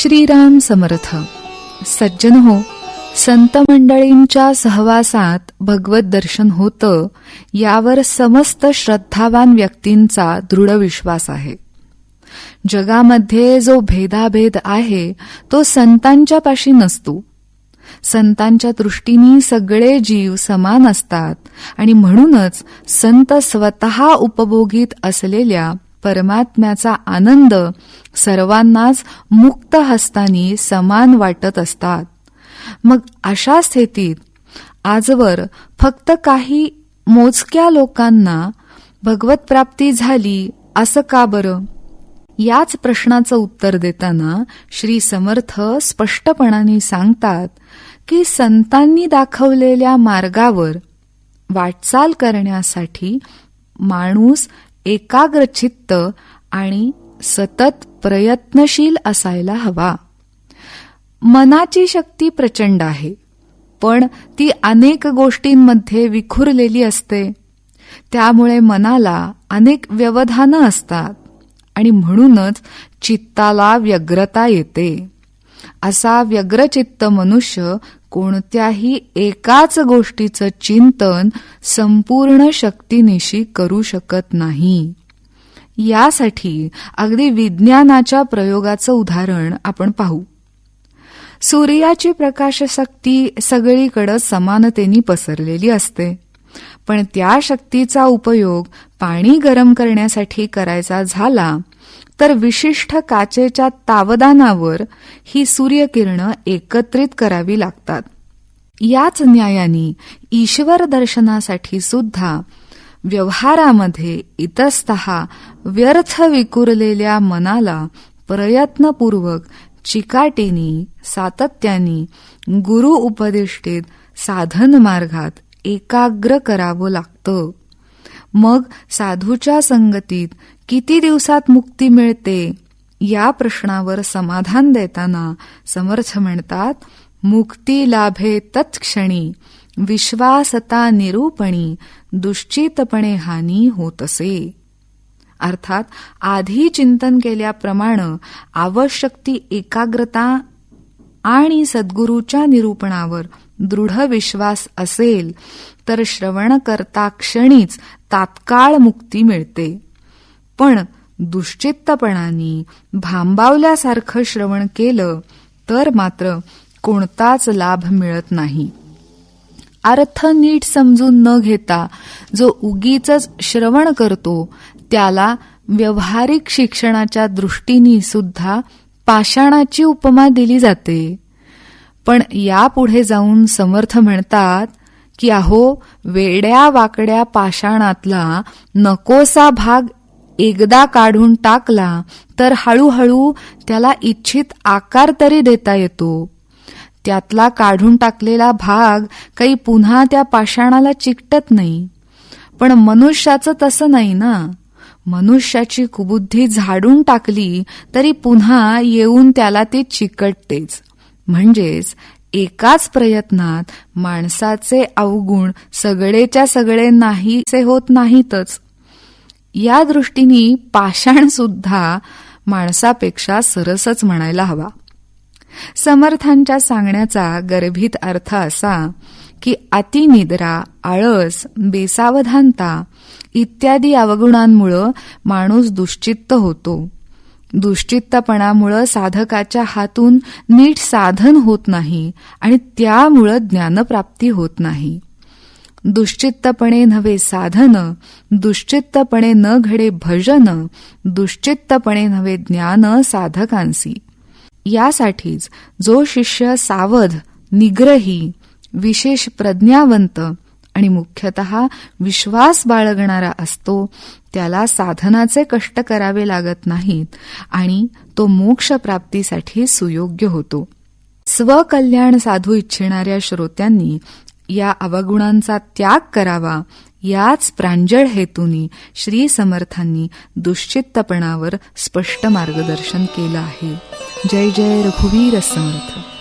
श्रीराम समर्थ. सज्जन हो संत मंडळींच्या सहवासात भगवत दर्शन होतं यावर समस्त श्रद्धावान व्यक्तींचा दृढ विश्वास आहे. जगामध्ये जो भेदाभेद आहे तो संतांच्या पाशी नसतो. संतांच्या दृष्टीने सगळे जीव समान असतात आणि म्हणूनच संत स्वतः उपभोगीत असलेल्या परमात्म्याचा आनंद सर्वांनाच मुक्त हस्तानी समान वाटत असतात. मग अशा स्थितीत आजवर फक्त काही मोजक्या लोकांना भगवत प्राप्ती झाली असं का बरं? याच प्रश्नाचं उत्तर देताना श्री समर्थ स्पष्टपणाने सांगतात की संतांनी दाखवलेल्या मार्गावर वाटचाल करण्यासाठी माणूस एकाग्रचित्त आणि सतत प्रयत्नशील असायला हवा. मनाची शक्ती प्रचंड आहे पण ती अनेक गोष्टींमध्ये विखुरलेली असते. त्यामुळे मनाला अनेक व्यवधानं असतात आणि म्हणूनच चित्ताला व्यग्रता येते. असा व्यग्रचित्त मनुष्य कोणत्याही एकाच गोष्टीचं चिंतन संपूर्ण शक्तीनिशी करू शकत नाही. यासाठी अगदी विज्ञानाच्या प्रयोगाचं उदाहरण आपण पाहू. सूर्याची प्रकाशशक्ती सगळीकडे समानतेने पसरलेली असते. पण त्या शक्तीचा उपयोग पाणी गरम करण्यासाठी करायचा झाला तर विशिष्ट काचेच्या तावदानावर ही सूर्यकिरणं एकत्रित करावी लागतात. याच न्यायाने ईश्वर दर्शनासाठी सुद्धा व्यवहारामध्ये इतस्त व्यर्थ विकुरलेल्या मनाला प्रयत्नपूर्वक चिकाटीनी सातत्याने गुरु उपदिष्टित साधन मार्गात एकाग्र करावं लागतं. मग साधूच्या संगतीत किती दिवसात मुक्ती मिळते या प्रश्नावर समाधान देताना समर्थ म्हणतात मुक्ती लाभे तत्क्षणी विश्वासता निरूपणी दुश्चितपणे हानी होत असे अर्थात आधी चिंतन केल्याप्रमाणे आवश्यक ती एकाग्रता आणि सद्गुरूच्या निरूपणावर दृढ विश्वास असेल तर श्रवण करता क्षणीच तात्काळ मुक्ती मिळते. पण दुश्चित्तपणाने भांबावल्यासारखं श्रवण केलं तर मात्र कोणताच लाभ मिळत नाही. अर्थ नीट समजून न घेता जो उगीच श्रवण करतो त्याला व्यवहारिक शिक्षणाच्या दृष्टीने सुद्धा पाषाणाची उपमा दिली जाते. पण यापुढे जाऊन समर्थ म्हणतात की अहो वेड्या वाकड्या पाषाणातला नकोसा भाग एकदा काढून टाकला तर हळूहळू त्याला इच्छित आकार तरी देता येतो. त्यातला काढून टाकलेला भाग काही पुन्हा त्या पाषाणाला चिकटत नाही. पण मनुष्याचं तसं नाही ना. मनुष्याची कुबुद्धी झाडून टाकली तरी पुन्हा येऊन त्याला ते चिकटतेच. म्हणजेच एकाच प्रयत्नात माणसाचे अवगुण सगळेच्या सगळे नाहीसे होत नाहीतच. या दृष्टीने पाषाण सुद्धा माणसापेक्षा सरसच म्हणायला हवा. समर्थांच्या सांगण्याचा गर्भित अर्थ असा की अतिनिद्रा आळस बेसावधानता इत्यादी अवगुणांमुळं माणूस दुश्चित्त होतो. दुश्चित्तपणामुळं साधकाच्या हातून नीट साधन होत नाही आणि त्यामुळं ज्ञानप्राप्ती होत नाही. दुश्चित्तपणे नव्हे साधन दुश्चित्तपणे न घडे भजन दुश्चित्तपणे नव्हे ज्ञान साधकांसी. यासाठीच जो शिष्य सावध निग्रही विशेष प्रज्ञावंत आणि मुख्यतः विश्वास बाळगणारा असतो त्याला साधनाचे कष्ट करावे लागत नाहीत आणि तो मोक्ष प्राप्तीसाठी सुयोग्य होतो. स्वकल्याण साधू इच्छिणाऱ्या श्रोत्यांनी या अवगुणांचा त्याग करावा याच प्रांजळ हेतूनी श्री समर्थांनी दुश्चित्तपणावर स्पष्ट मार्गदर्शन केलं आहे. जय जय रघुवीर समर्थ.